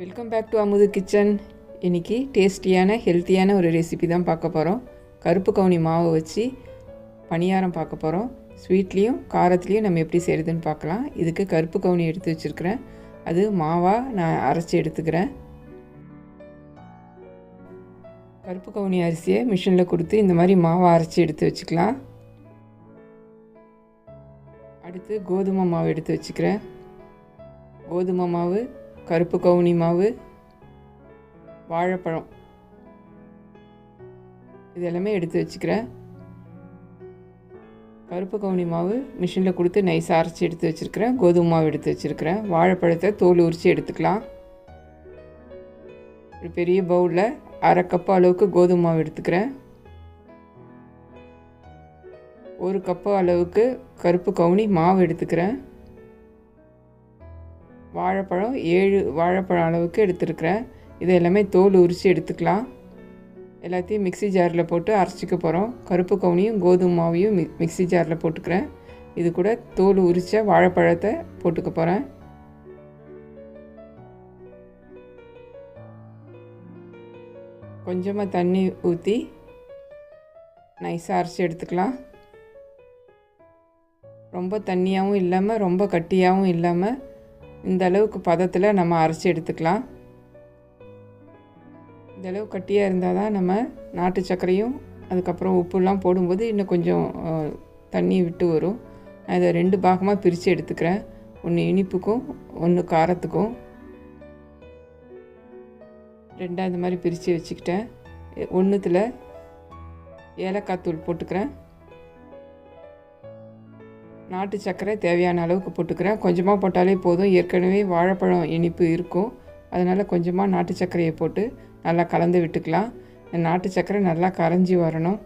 Welcome back to Amudhu kitchen இன்றைக்கி டேஸ்டியான ஹெல்த்தியான ஒரு ரெசிபி தான் பார்க்க போகிறோம் கருப்பு கவுனி மாவை வச்சு பணியாரம் பார்க்க போகிறோம் ஸ்வீட்லேயும் காரத்துலேயும் நம்ம எப்படி செய்கிறதுன்னு பார்க்கலாம். இதுக்கு கருப்பு கவுனி எடுத்து வச்சுருக்கிறேன். அது மாவாக நான் அரைச்சி எடுத்துக்கிறேன். கருப்பு கவுனி அரிசியை மிஷினில் கொடுத்து இந்த மாதிரி மாவை அரைச்சி எடுத்து வச்சுக்கலாம். அடுத்து கோதுமை மாவு எடுத்து வச்சுக்கிறேன். கோதுமை மாவு கருப்பு கவுனி மாவு வாழைப்பழம். இது எல்லாமே எடுத்து வச்சுக்கிறேன் கருப்பு கவுனி மாவு மிஷினில் கொடுத்து நைஸாக அரைச்சி எடுத்து வச்சுருக்கிறேன் கோதுமை மாவு எடுத்து வச்சுருக்கிறேன் வாழைப்பழத்தை தோல் உரித்து எடுத்துக்கலாம். ஒரு பெரிய பவுலில் அரை கப்பு அளவுக்கு கோதுமை மாவு எடுத்துக்கிறேன். ஒரு கப்பு அளவுக்கு கருப்பு கவுனி மாவு எடுத்துக்கிறேன். வாழைப்பழம் ஏழு வாழைப்பழம் அளவுக்கு எடுத்துருக்கிறேன். இது எல்லாமே தோல் உரித்து எடுத்துக்கலாம். எல்லாத்தையும் மிக்சி ஜாரில் போட்டு அரைச்சிக்க போகிறோம் கருப்பு கவுனியும் கோதுமை மாவையும் மி மிக்சி ஜாரில் போட்டுக்கிறேன். இது கூட தோல் உரித்த வாழைப்பழத்தை போட்டுக்க போகிறேன் கொஞ்சமாக தண்ணி ஊற்றி நைஸாக அரைச்சி எடுத்துக்கலாம். ரொம்ப தண்ணியாகவும் இல்லாமல் ரொம்ப கட்டியாகவும் இல்லாமல் இந்த அளவுக்கு பதத்தில் நம்ம அரைச்சி எடுத்துக்கலாம். இந்த அளவு கட்டியாக இருந்தால் தான் நம்ம நாட்டு சர்க்கரையும் அதுக்கப்புறம் உப்புலாம் போடும்போது இன்னும் கொஞ்சம் தண்ணி விட்டு வரும். நான் இதை ரெண்டு பாகமாக பிரித்து எடுத்துக்கிறேன். ஒன்று இனிப்புக்கும் ஒன்று காரத்துக்கும். ரெண்டாக இந்த மாதிரி பிரித்து வச்சுக்கிட்டேன். ஒன்றுத்தில் ஏலக்காய் தூள் போட்டுக்கிறேன். நாட்டு சர்க்கரை தேவையான அளவுக்கு போட்டுக்கிறேன். கொஞ்சமாக போட்டாலே போதும். ஏற்கனவே வாழைப்பழம் இனிப்பு இருக்கும். அதனால் கொஞ்சமாக நாட்டு சர்க்கரையை போட்டு நல்லா கலந்து விட்டுக்கலாம். நாட்டு சர்க்கரை நல்லா கரைஞ்சி வரணும்.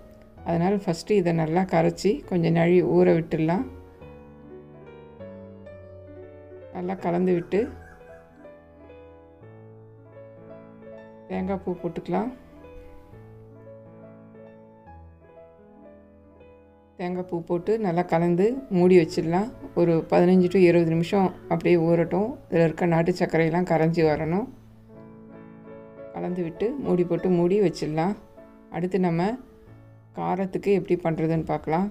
அதனால் ஃபஸ்ட்டு இதை நல்லா கரைச்சி கொஞ்சம் நழி ஊற விட்டுடலாம். நல்லா கலந்து விட்டு தேங்காய் பூ போட்டுக்கலாம். தேங்காய் பூ போட்டு நல்லா கலந்து மூடி வச்சிடலாம். ஒரு பதினஞ்சு டு இருபது நிமிஷம் அப்படியே ஊறட்டும். இதில் இருக்க நாட்டு சர்க்கரையெல்லாம் கரைஞ்சி வரணும். கலந்து விட்டு மூடி போட்டு மூடி வச்சிடலாம். அடுத்து நம்ம காரத்துக்கு எப்படி பண்ணுறதுன்னு பார்க்கலாம்.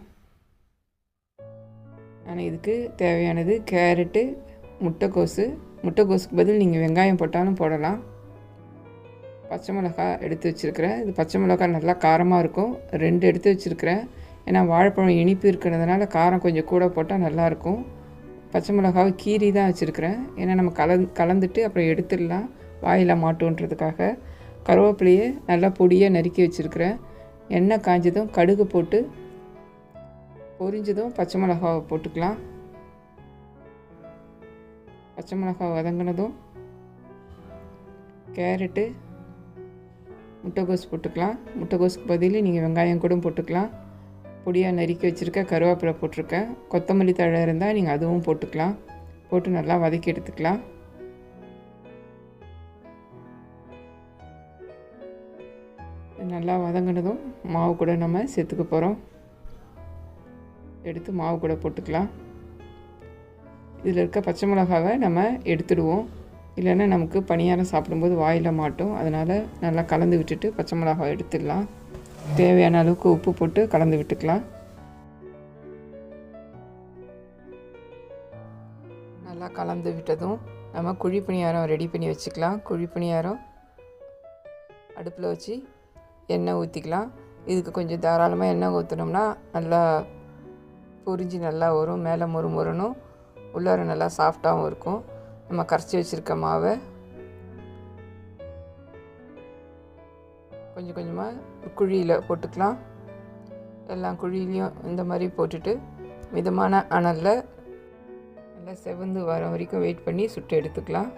நான் இதுக்கு தேவையானது கேரட்டு முட்டைக்கோசு. முட்டைக்கோசுக்கு பதில் நீங்கள் வெங்காயம் போட்டாலும் போடலாம். பச்சை மிளகாய் எடுத்து வச்சுருக்கிறேன். இது பச்சை மிளகாய் நல்லா காரமாக இருக்கும். ரெண்டு எடுத்து வச்சுருக்கிறேன். ஏன்னா வாழைப்பழம் இனிப்பு இருக்கிறதுனால காரம் கொஞ்சம் கூட போட்டால் நல்லாயிருக்கும். பச்சை மிளகாவை கீரி தான் வச்சுருக்கிறேன். ஏன்னா நம்ம கலந் கலந்துட்டு அப்புறம் எடுத்துடலாம். வாயில் மாட்டோன்றதுக்காக. கருவேப்பிலையை நல்லா பொடியாக நறுக்கி வச்சுருக்கிறேன். எண்ணெய் காஞ்சதும் கடுகு போட்டு பொரிஞ்சதும் பச்சை மிளகாவை போட்டுக்கலாம். பச்சை மிளகாய் வதங்கினதும் கேரட்டு முட்டைகோஸ் போட்டுக்கலாம். முட்டைகோஸ்க்கு பதில் நீங்கள் வெங்காயம் கூட போட்டுக்கலாம். பொடியாக நறுக்கி வச்சுருக்க கருவேப்பிலை போட்டிருக்கேன் கொத்தமல்லி தழை இருந்தால் நீங்கள் அதுவும் போட்டுக்கலாம். போட்டு நல்லா வதக்கி எடுத்துக்கலாம். நல்லா வதங்கினதும் மாவு கூட நம்ம சேர்த்துக்க போகிறோம் எடுத்து மாவு கூட போட்டுக்கலாம். இதில் இருக்க பச்சை மிளகாவை நம்ம எடுத்துடுவோம். இல்லைன்னா நமக்கு பணியாரம் சாப்பிடும்போது வாயில் மாட்டோம். அதனால் நல்லா கலந்து விட்டுட்டு பச்சை மிளகாவை எடுத்துடலாம். தேவையான அளவுக்கு உப்பு போட்டு கலந்து விட்டுக்கலாம். நல்லா கலந்து விட்டதும் நம்ம குழி பணியாரம் ரெடி பண்ணி வச்சுக்கலாம். குழி பணியாரம் அடுப்பில் வச்சு எண்ணெய் ஊற்றிக்கலாம் இதுக்கு கொஞ்சம் தாராளமாக எண்ணெய் ஊற்றினோம்னா நல்லா பொரிஞ்சு நல்லா வரும். மேலே மொறு மொறுனும் உள்ளார நல்லா சாஃப்டாகவும் இருக்கும். நம்ம கரைச்சி வச்சுருக்க மாவை கொஞ்சம் கொஞ்சமாக குழியில் போட்டுக்கலாம். எல்லா குழியிலையும் இந்த மாதிரி போட்டுட்டு மிதமான அனலில் நல்லா செவந்து வர வரைக்கும் வெயிட் பண்ணி சுட்டு எடுத்துக்கலாம்.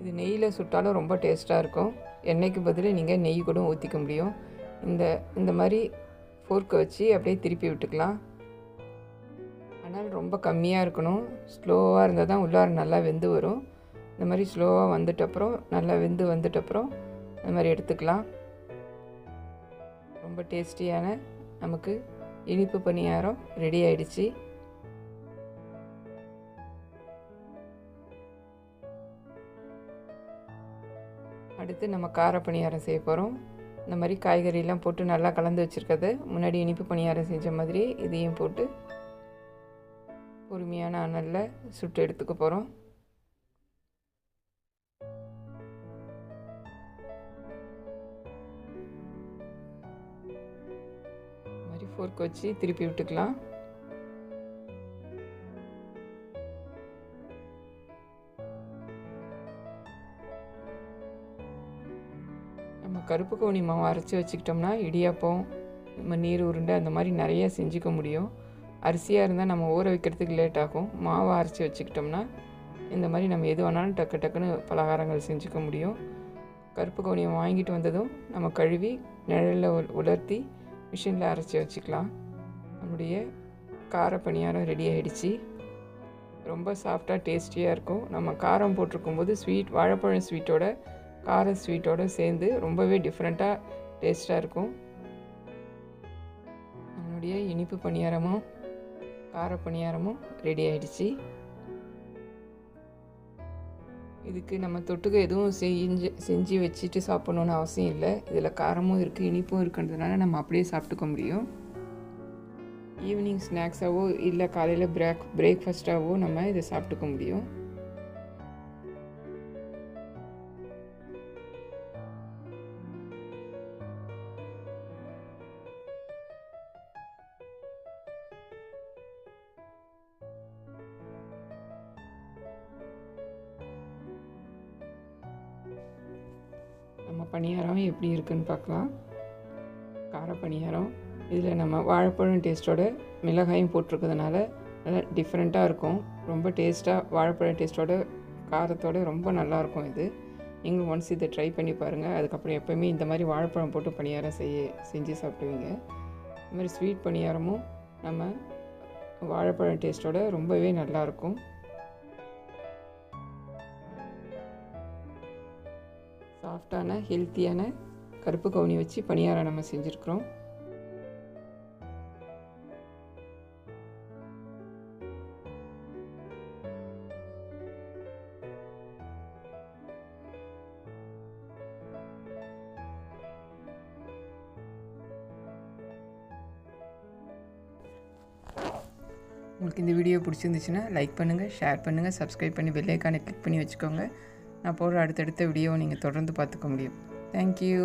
இது நெய்யில் சுட்டாலும் ரொம்ப டேஸ்ட்டாக இருக்கும். எண்ணெய்க்கு பதில் நீங்கள் நெய் கூட ஊற்றிக்க முடியும். இந்த இந்த மாதிரி ஃபோர்க்கை வச்சு அப்படியே திருப்பி விட்டுக்கலாம். ஆனால் ரொம்ப கம்மியாக இருக்கணும். ஸ்லோவாக இருந்தால் தான் உள்ளார நல்லா வெந்து வரும். இந்த மாதிரி ஸ்லோவாக வந்துட்டப்புறம் நல்லா வெந்து வந்துட்ட அப்புறம் இந்த மாதிரி எடுத்துக்கலாம். ரொம்ப டேஸ்டியான நமக்கு இனிப்பு பணியாரம் ரெடி ஆயிடுச்சு. அடுத்து நம்ம கார பணியாரம் செய்ய போகிறோம் இந்த மாதிரி காய்கறிலாம் போட்டு நல்லா கலந்து வச்சுருக்கத முன்னாடி இனிப்பு பணியாரம் செஞ்ச மாதிரி இதையும் போட்டு பொறுமையான அனலில் சுட்டு எடுத்துக்க போகிறோம் ஃபோர்க் வச்சு திருப்பி விட்டுக்கலாம். நம்ம கருப்பு கவுனி மாவு அரைச்சி வச்சுக்கிட்டோம்னா இடியாப்பம் நம்ம நீர் உருண்டை அந்த மாதிரி நிறைய செஞ்சுக்க முடியும். அரிசியாக இருந்தால் நம்ம ஊற வைக்கிறதுக்கு லேட் ஆகும். மாவை அரைச்சி வச்சுக்கிட்டோம்னா இந்த மாதிரி நம்ம எது வேணாலும் டக்கு டக்குன்னு பலகாரங்கள் செஞ்சுக்க முடியும். கருப்பு கவுனியை வாங்கிட்டு வந்ததும் நம்ம கழுவி நிழலில் உலர்த்தி மிஷினில் அரைச்சி வச்சுக்கலாம். நம்முடைய கார பணியாரம் ரெடி ஆகிடுச்சு ரொம்ப சாஃப்டாக டேஸ்டியாக இருக்கும். நம்ம காரம் போட்டிருக்கும் போது ஸ்வீட் வாழைப்பழம் ஸ்வீட்டோட கார ஸ்வீட்டோடு சேர்ந்து ரொம்பவே டிஃப்ரெண்ட்டாக டேஸ்ட்டாக இருக்கும். நம்மளுடைய இனிப்பு பணியாரமும் கார பணியாரமும் ரெடி ஆகிடுச்சு இதுக்கு நம்ம தொட்டுக்க எதுவும் செஞ்சு செஞ்சு வச்சுட்டு சாப்பிட்ணுன்னு அவசியம் இல்லை. இதில் காரமும் இருக்குது இனிப்பும் இருக்குன்றதுனால நம்ம அப்படியே சாப்பிட்டுக்க முடியும். ஈவினிங் ஸ்நாக்ஸாவோ இல்லை காலையில் பிரேக் பிரேக்ஃபாஸ்ட்டாகவோ நம்ம இதை சாப்பிட்டுக்க முடியும். பணியாரம் எப்படி இருக்குன்னு பார்க்கலாம். கார பணியாரம். இதில் நம்ம வாழைப்பழம் டேஸ்ட்டோட மிளகாயும் போட்டிருக்கிறதுனால நல்லா டிஃப்ரெண்ட்டாக இருக்கும். ரொம்ப டேஸ்ட்டாக வாழைப்பழம் டேஸ்ட்டோட காரத்தோட ரொம்ப நல்லாயிருக்கும் இது. நீங்கள் ஒன்ஸ் இதை ட்ரை பண்ணி பாருங்கள் அதுக்கப்புறம் எப்போயுமே இந்த மாதிரி வாழைப்பழம் போட்டு பணியாரம் செய்ய செஞ்சு சாப்பிடுவீங்க. இந்த மாதிரி ஸ்வீட் பணியாரமும் நம்ம வாழைப்பழம் டேஸ்ட்டோட ரொம்பவே நல்லாயிருக்கும் சாஃப்டான ஹெல்த்தியான கருப்பு கவுனி வச்சு பணியாரம் நம்ம செஞ்சுருக்குறோம். உங்களுக்கு இந்த வீடியோ பிடிச்சிருந்துச்சுன்னா லைக் பண்ணுங்கள் ஷேர் பண்ணுங்கள் சப்ஸ்கிரைப் பண்ணி பெல்லைக்கானை கிளிக் பண்ணி வச்சுக்கோங்க. நான் போடுற அடுத்தடுத்த வீடியோவை நீங்கள் தொடர்ந்து பார்த்துக்க முடியும். தேங்க்யூ